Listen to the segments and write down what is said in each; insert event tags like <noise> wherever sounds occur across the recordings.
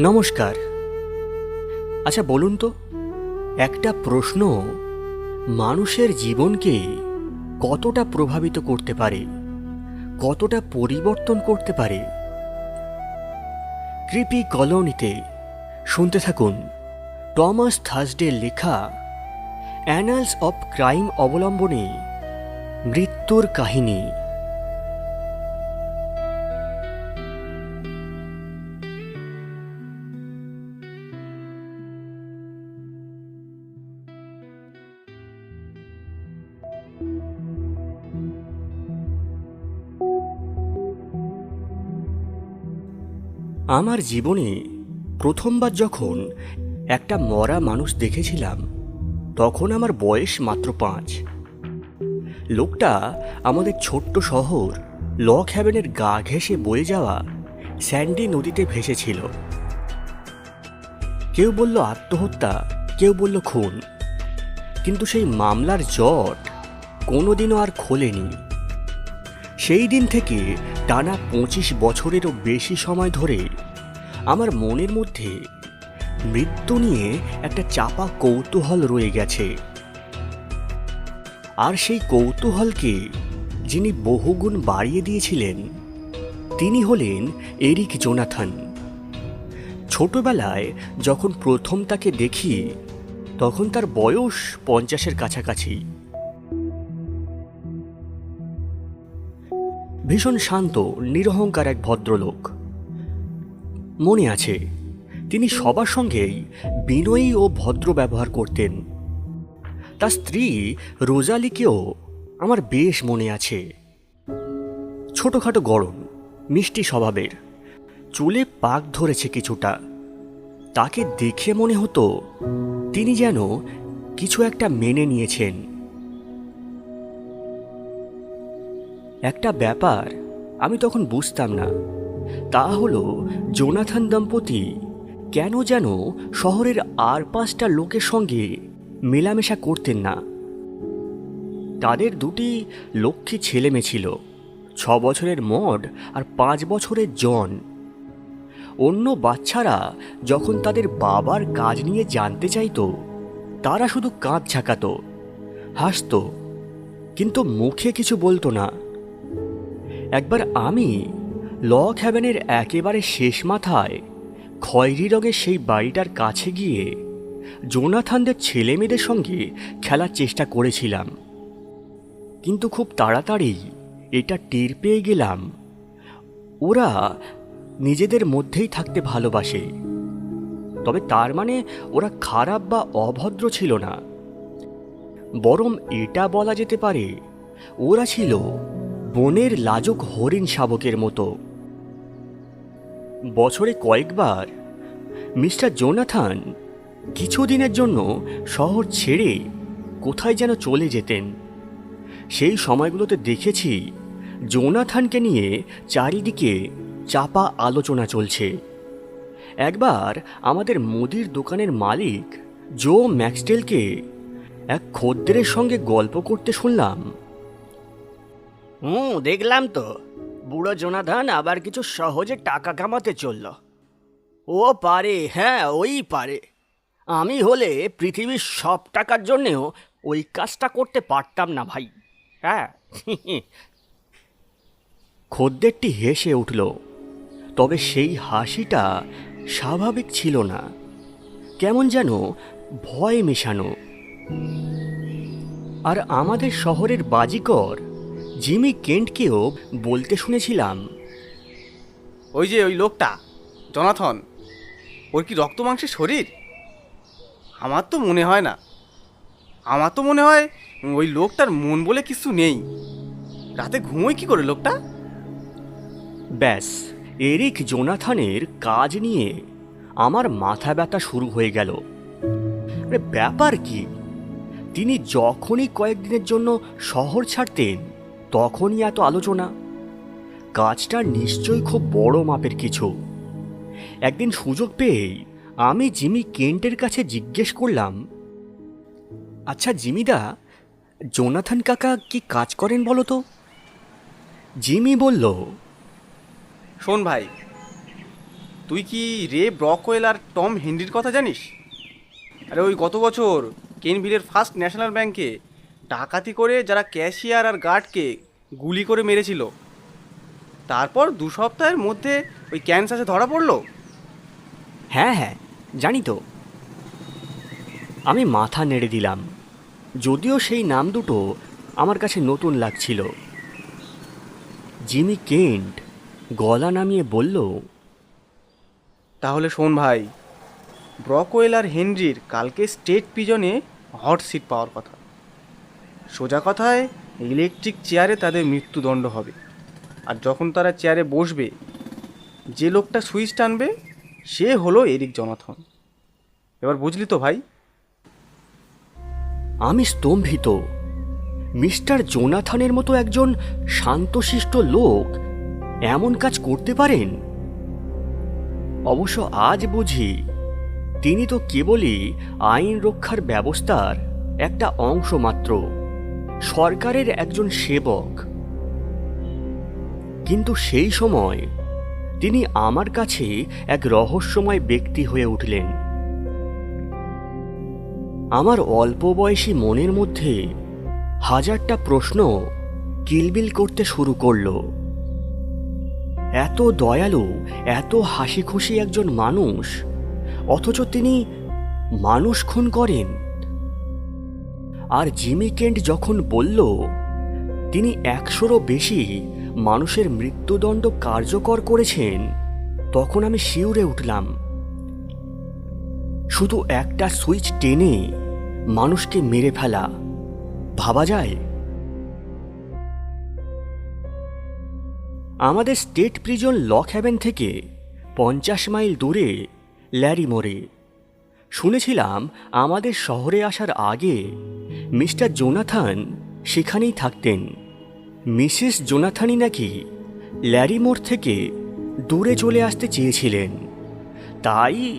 নমস্কার। আচ্ছা বলুন তো, একটা প্রশ্ন মানুষের জীবনকে কতটা প্রভাবিত করতে পারে, কতটা পরিবর্তন করতে পারে? কৃপি কলোনিতে শুনতে থাকুন টমাস থার্সডে লেখা, অ্যানালস অফ ক্রাইম অবলম্বনে মৃত্যুর কাহিনী। আমার জীবনে প্রথমবার যখন একটা মরা মানুষ দেখেছিলাম, তখন আমার বয়স মাত্র পাঁচ। লোকটা আমাদের ছোট্ট শহর লক হ্যাভেনের গা ঘেঁষে বয়ে যাওয়া স্যান্ডি নদীতে ভেসেছিল। কেউ বলল আত্মহত্যা, কেউ বলল খুন। কিন্তু সেই মামলার জট কোনোদিনও আর খোলেনি। সেই দিন থেকে টানা পঁচিশ বছরেরও বেশি সময় ধরে আমার মনের মধ্যে মৃত্যু নিয়ে একটা চাপা কৌতূহল রয়ে গেছে। আর সেই কৌতূহলকে যিনি বহুগুণ বাড়িয়ে দিয়েছিলেন, তিনি হলেন এরিক জোনাথন। ছোটবেলায় যখন প্রথম তাকে দেখি, তখন তার বয়স পঞ্চাশের কাছাকাছি। ভীষণ শান্ত, নিরহংকার এক ভদ্রলোক। মনে আছে, তিনি সবার সঙ্গেই বিনয়ী ও ভদ্র ব্যবহার করতেন। তার স্ত্রী রোজালিকেও আমার বেশ মনে আছে। ছোটোখাটো গরম, মিষ্টি স্বভাবের, চুলে পাক ধরেছে কিছুটা। তাকে দেখে মনে হতো, তিনি যেন কিছু একটা মেনে নিয়েছেন। একটা ব্যাপার আমি তখন বুঝতাম না। তা হলো জোনাথন দম্পতি কেন যেন শহরের আর পাঁচটা লোকের সঙ্গে মেলামেশা করতেন না। তাদের দুটি লক্ষ্মী ছেলেমেয়ে ছিল, ছ বছরের মড আর পাঁচ বছরের জন। অন্য বাচ্চারা যখন তাদের বাবার কাজ নিয়ে জানতে চাইতো, তারা শুধু কাঁধ ঝাঁকাতো, হাসতো, কিন্তু মুখে কিছু বলতো না। একবার আমি লক হ্যাভেনের একেবারে শেষ মাথায় খয়েরি রঙের সেই বাড়িটার কাছে গিয়ে জোনাথানদের ছেলে মেয়েদের সঙ্গে খেলার চেষ্টা করেছিলাম। কিন্তু খুব তাড়াতাড়ি এটা টের পেয়ে গেলাম। ওরা নিজেদের মধ্যেই থাকতে ভালোবাসে। তবে তার মানে ওরা খারাপ বা অভদ্র ছিল না। বরং এটা বলা যেতে পারে ওরা ছিল বনের লাজক হরিণ শাবকের মতো। বছরে কয়েকবার, মিস্টার জোনাথন কিছুদিনের জন্য শহর ছেড়ে কোথায় যেন চলে যেতেন। সেই সময়গুলোতে দেখেছি জোনাথানকে নিয়ে চারিদিকে চাপা আলোচনা চলছে। একবার আমাদের মুদির দোকানের মালিক জো ম্যাক্সটেলকে এক খদ্দেরের সঙ্গে গল্প করতে শুনলাম। হুম, দেখলাম তো। বুড়ো জোনাধান আবার কিছু সহজে টাকা কামাতে চলল। ও পারে হ্যাঁ ওই পারে। আমি হলে পৃথিবীর সব টাকার জন্যেও ওই কাজটা করতে পারতাম না ভাই। হ্যাঁ। খদ্দেরটি হেসে উঠল, তবে সেই হাসিটা স্বাভাবিক ছিল না। কেমন যেন ভয় মেশানো। আর আমাদের শহরের বাজিকর জিমি কেন্টকেও বলতে শুনেছিলাম। ওই যে ওই লোকটা জনাথন ওর কি রক্ত মাংসের শরীর? আমার তো মনে হয় না। আমার তো মনে হয় ওই লোকটার মন বলে কিছু নেই। রাতে ঘুমোয় কি করে লোকটা? ব্যাস এরিক জোনাথনের কাজ নিয়ে আমার মাথা ব্যথা শুরু হয়ে গেল। আরে ব্যাপার কি? তিনি যখনই কয়েকদিনের জন্য শহর ছাড়তেন তখনই এত আলোচনা। কাজটা নিশ্চয়ই খুব বড় মাপের কিছু। একদিন সুযোগ পেয়েই আমি জিমি কেন্টের কাছে জিজ্ঞেস করলাম আচ্ছা জিমিদা, জোনাথন কাকা কি কাজ করেন বলো তো? জিমি বলল, শোন ভাই, তুই কি রে ব্রকওয়েল আর টম হেনরির কথা জানিস? আরে ওই গত বছর কেনভিলের ফার্স্ট ন্যাশনাল ব্যাংকে ডাকাতি করে যারা ক্যাশিয়ার আর গার্ডকে গুলি করে মেরেছিল। তারপর দু সপ্তাহের মধ্যে ওই ক্যান্সারে ধরা পড়ল? হ্যাঁ হ্যাঁ জানি তো। আমি মাথা নেড়ে দিলাম। যদিও সেই নাম দুটো আমার কাছে নতুন লাগছিল। জিমি কেন্ট গলা নামিয়ে বলল তাহলে শোন ভাই ব্রকওয়েল আর হেনরির কালকে স্টেট পিজনে হট সিট পাওয়ার কথা। সোজা কথায় ইলেকট্রিক চেয়ারে তাদের মৃত্যুদণ্ড হবে। আর যখন তারা চেয়ারে বসবে, যে লোকটা সুইচ টানবে, সে হলো এরিক জনাথন। এবার বুঝলি তো ভাই? আমি স্তম্ভিত। মিস্টার জোনাথনের মতো একজন শান্তশিষ্ট লোক এমন কাজ করতে পারেন? অবশ্য আজ বুঝি তিনি তো কেবলই আইন রক্ষার ব্যবস্থার একটা অংশ মাত্র। সরকারের একজন সেবক। কিন্তু সেই সময় তিনি আমার কাছে এক রহস্যময় ব্যক্তি হয়ে উঠলেন। আমার অল্প বয়সী মনের মধ্যে হাজারটা প্রশ্ন কিলবিল করতে শুরু করল। এত দয়ালু, এত হাসি খুশি একজন মানুষ, অথচ তিনি মানুষ খুন করেন। আর জিমি কেন্ট যখন বলল, তিনি একশোরও বেশি মানুষের মৃত্যুদণ্ড কার্যকর করেছেন, তখন আমি শিউরে উঠলাম। শুধু একটা সুইচ টেনে মানুষকে মেরে ফেলা, ভাবা যায়? আমাদের স্টেট প্রিজন লক হ্যাভেন থেকে পঞ্চাশ মাইল দূরে ল্যারিমোরে শুনেছিলাম আমাদের শহরে আসার আগে মিস্টার জোনাথান সেখানেই থাকতেন। মিসেস জোনাথানই নাকি ল্যারিমোর থেকে দূরে চলে আসতে চেয়েছিলেন। তাই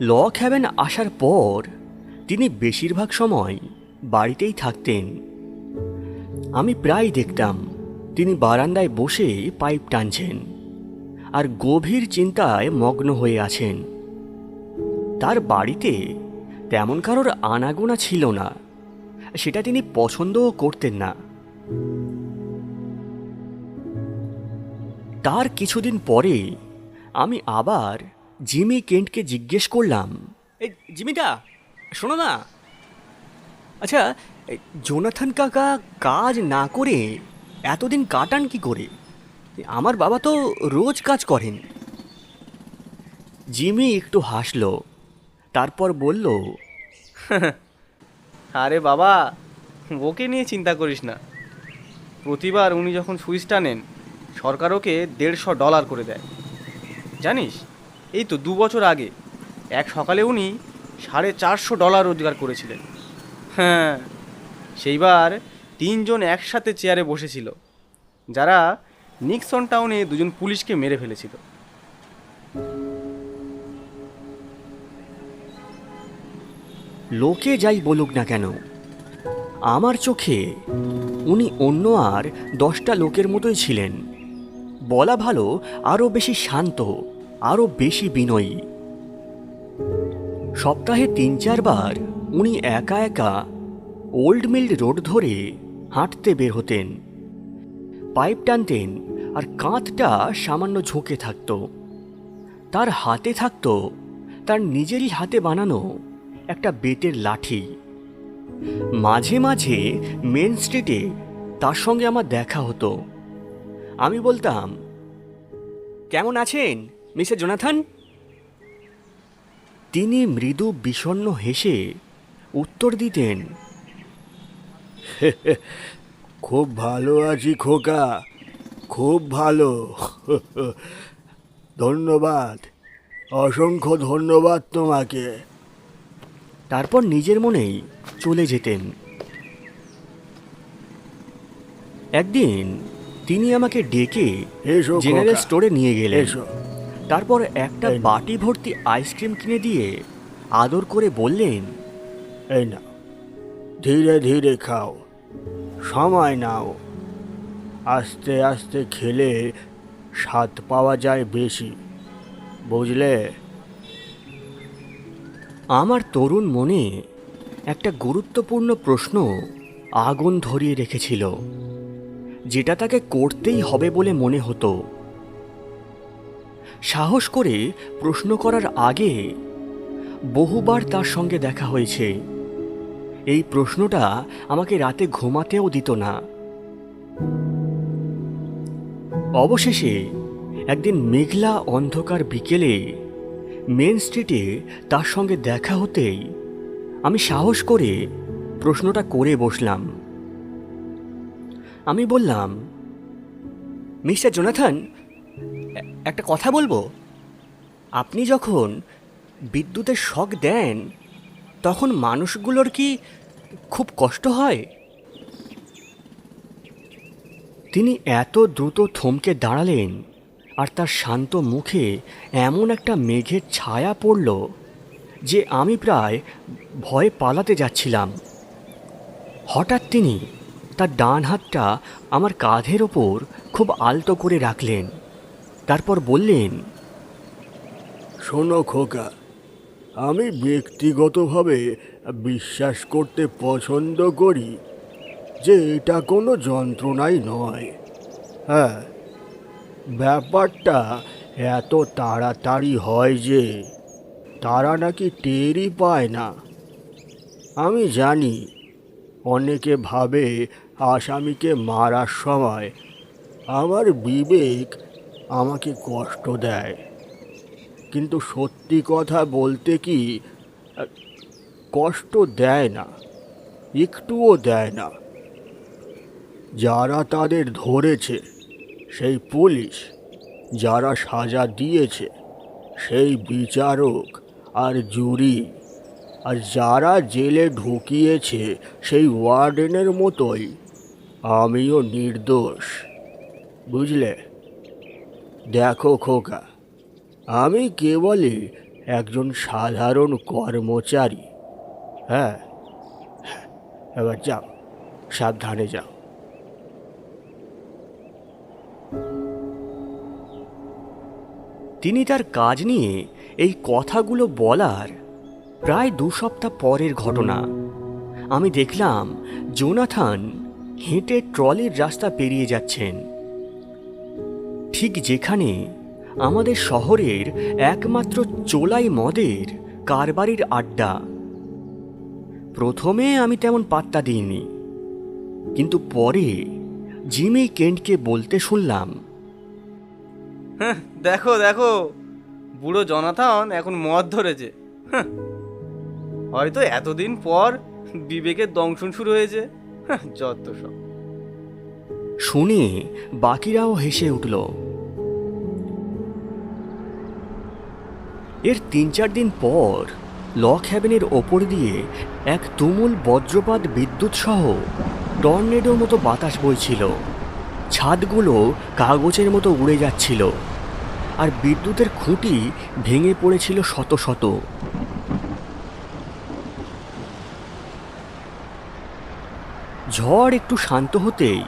লক হ্যাভেন আসার পর তিনি বেশিরভাগ সময় বাড়িতেই থাকতেন। আমি প্রায় দেখতাম তিনি বারান্দায় বসে পাইপ টানছেন আর গভীর চিন্তায় মগ্ন হয়ে আছেন। তার বাড়িতে তেমন কারোর আনাগোনা ছিল না। সেটা তিনি পছন্দও করতেন না। তার কিছুদিন পরে আমি আবার জিমি কেন্টকে জিজ্ঞেস করলাম, এই জিমিদা শোনো না। আচ্ছা জোনাথন কাকা কাজ না করে এতদিন কাটান কি করে? আমার বাবা তো রোজ কাজ করেন। জিমি একটু হাসলো। তারপর বলল, আরে বাবা, ওকে নিয়ে চিন্তা করিস না। প্রতিবার উনি যখন সুইচ টানেন, সরকার ওকে দেড়শো ডলার করে দেয়। জানিস, এই তো দু বছর আগে, এক সকালে উনি সাড়ে চারশো ডলার রোজগার করেছিলেন। হ্যাঁ সেইবার তিনজন একসাথে চেয়ারে বসেছিল, যারা নিক্সন টাউনে দুজন পুলিশকে মেরে ফেলেছিল। লোকে যাই বলুক না কেন, আমার চোখে উনি অন্য আর দশটা লোকের মতোই ছিলেন। বলা ভালো, আরও বেশি শান্ত, আরও বেশি বিনয়ী। সপ্তাহে তিন চারবার উনি একা একা ওল্ড মিল রোড ধরে হাঁটতে বের হতেন। পাইপ টানতেন আর কাঁধটা সামান্য ঝুঁকে থাকতো। তার হাতে থাকতো, তার নিজেরই হাতে বানানো একটা বেতের লাঠি। মাঝে মাঝে মেন স্ট্রিটে তার সঙ্গে আমার দেখা হতো। আমি বলতাম, কেমন আছেন, মিস্টার জোনাথন? তিনি মৃদু বিষণ্ণ হেসে উত্তর দিতেন, <laughs> খুব ভালো আছি খোকা, খুব ভালো। <laughs> ধন্যবাদ, অসংখ্য ধন্যবাদ তোমাকে। তারপর নিজের মনেই চলে যেতেন। একদিন তিনি আমাকে ডেকে এসো জেনারেল স্টোরে নিয়ে গেলেন। এসো। তারপর একটা বাটি ভর্তি আইসক্রিম কিনে দিয়ে আদর করে বললেন এই না ধীরে ধীরে খাও। সময় নাও। আস্তে আস্তে খেলে স্বাদ পাওয়া যায় বেশি। বুঝলে? আমার তরুণ মনে একটা গুরুত্বপূর্ণ প্রশ্ন আগুন ধরিয়ে রেখেছিল, যেটা তাকে করতেই হবে বলে মনে হতো। সাহস করে প্রশ্ন করার আগে বহুবার তার সঙ্গে দেখা হয়েছে। এই প্রশ্নটা আমাকে রাতে ঘুমাতেও দিত না। অবশেষে একদিন মেঘলা অন্ধকার বিকেলে মেন স্ট্রিটে তার সঙ্গে দেখা হতেই আমি সাহস করে প্রশ্নটা করে বসলাম। আমি বললাম, মিস্টার জোনাথন, একটা কথা বলব? আপনি যখন বিদ্যুতের শক দেন, তখন মানুষগুলোর কি খুব কষ্ট হয়? তিনি এত দ্রুত থমকে দাঁড়ালেন। আর তার শান্ত মুখে এমন একটা মেঘের ছায়া পড়ল যে আমি প্রায় ভয়ে পালাতে যাচ্ছিলাম। হঠাৎ তিনি তার ডান হাতটা আমার কাঁধের ওপর খুব আলতো করে রাখলেন, তারপর বললেন, শোনো খোকা, আমি ব্যক্তিগতভাবে বিশ্বাস করতে পছন্দ করি যে এটা কোনো যন্ত্রণাই নয়। হ্যাঁ ব্যাপারটা এত তাড়াতাড়ি হয় যে তারা নাকি টেরই পায় না। আমি জানি অনেকে ভাবে আসামিকে মারার সময় আমার বিবেক আমাকে কষ্ট দেয়। কিন্তু সত্যি কথা বলতে কি, কষ্ট দেয় না, একটুও দেয় না। যারা তাদের ধরেছে সেই পুলিশ যারা সাজা দিয়েছে সেই বিচারক আর জুরি। আর যারা জেলে ঢুকিয়েছে সেই ওয়ার্ডেনের মতোই। আমিও নির্দোষ বুঝলে? দেখো খোকা আমি কেবলই একজন সাধারণ কর্মচারী। হ্যাঁ? হ্যাঁ, এবার যাও সাবধানে যাও। তিনি তার কাজ নিয়ে এই কথাগুলো বলার প্রায় দু সপ্তাহ পরের ঘটনা। আমি দেখলাম জোনাথান হেঁটে ট্রলির রাস্তা পেরিয়ে যাচ্ছেন। ঠিক যেখানে আমাদের শহরের একমাত্র চোলাই মদের কারবারির আড্ডা। প্রথমে আমি তেমন পাত্তা দিইনি, কিন্তু পরে জিমি কেন্টকে বলতে শুনলাম দেখো দেখো। বুড়ো জনাথন এখন মদ ধরেছে। হ্যাঁ, হয়তো এতদিন পর বিবেকের দংশন শুরু হয়েছে। হ্যাঁ, যত সব। শুনে বাকিরাও হেসে উঠল। এর তিন চার দিন পর লক হ্যাভেনের ওপর দিয়ে এক তুমুল বজ্রপাত বিদ্যুৎ সহ টর্নেডোর মতো বাতাস বইছিল। ছাদগুলো কাগজের মতো উড়ে যাচ্ছিল, আর বিদ্যুতের খুঁটি ভেঙে পড়েছিল শত শত। ঝড় একটু শান্ত হতেই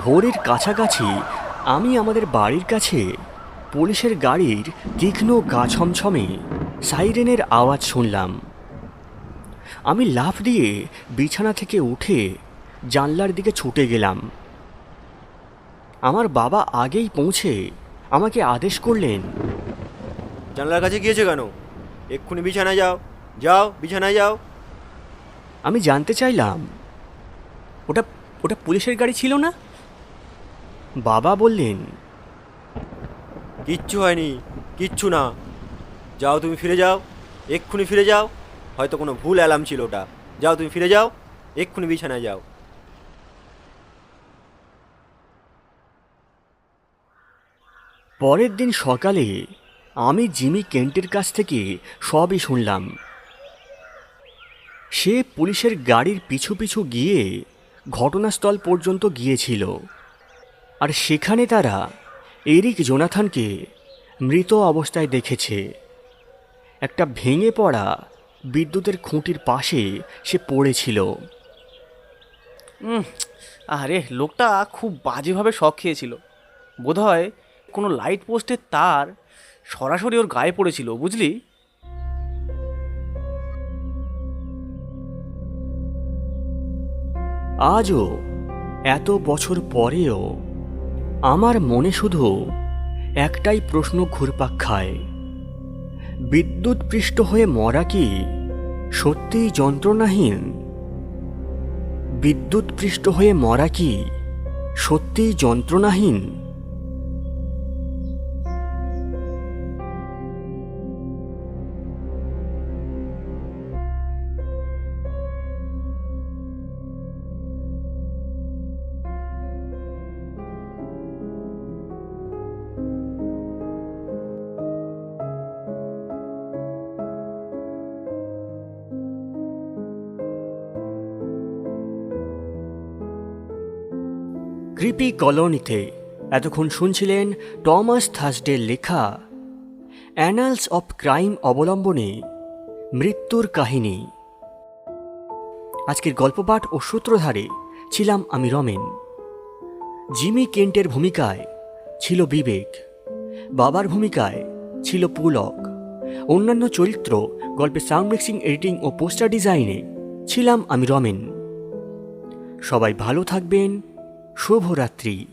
ভোরের কাছাকাছি আমি আমাদের বাড়ির কাছে পুলিশের গাড়ির তীক্ষ্ণ গা ছমছমে সাইরেনের আওয়াজ শুনলাম। আমি লাফ দিয়ে বিছানা থেকে উঠে জানলার দিকে ছুটে গেলাম। আমার বাবা আগেই পৌঁছে আমাকে আদেশ করলেন। জানলার কাছে গিয়েছো কেন? এক্ষুনি বিছানায় যাও। যাও বিছানায় যাও। আমি জানতে চাইলাম ওটা ওটা পুলিশের গাড়ি ছিল না? বাবা বললেন কিচ্ছু হয়নি কিচ্ছু না। যাও তুমি ফিরে যাও এক্ষুনি ফিরে যাও। হয়তো কোনো ভুল অ্যালার্ম ছিল ওটা। যাও তুমি ফিরে যাও এক্ষুনি বিছানায় যাও। পরের দিন সকালে আমি জিমি কেন্টের কাছ থেকে সবই শুনলাম। সে পুলিশের গাড়ির পিছু পিছু গিয়ে ঘটনাস্থল পর্যন্ত গিয়েছিল। আর সেখানে তারা এরিক জোনাথানকে মৃত অবস্থায় দেখেছে। একটা ভেঙে পড়া বিদ্যুতের খুঁটির পাশে সে পড়েছিল। আরে, লোকটা খুব বাজেভাবে শখ খেয়েছিল। বোধহয় কোনো লাইট পোস্টের তার সরাসরি ওর গায়ে পড়েছিল, বুঝলি? আজও এত বছর পরেও আমার মনে শুধু একটাই প্রশ্ন ঘুরপাক খায়। বিদ্যুৎ পৃষ্ঠ হয়ে মরা কি সত্যিই যন্ত্রণাহীন? বিদ্যুৎ পৃষ্ঠ হয়ে মরা কি সত্যিই যন্ত্রণাহীন? ক্রিপি কলোনিতে এতক্ষণ শুনছিলেন টমাস থার্সডের লেখা, অ্যানালস অফ ক্রাইম অবলম্বনে মৃত্যুর কাহিনী। আজকের গল্পপাঠ ও সূত্রধারে ছিলাম আমি রমেন। জিমি কেন্টের ভূমিকায় ছিল বিবেক, বাবার ভূমিকায় ছিল পুলক। অন্যান্য চরিত্র, গল্পের সাউন্ড মিক্সিং, এডিটিং ও পোস্টার ডিজাইনে ছিলাম আমি রমেন। সবাই ভালো থাকবেন শুভরাত্রি।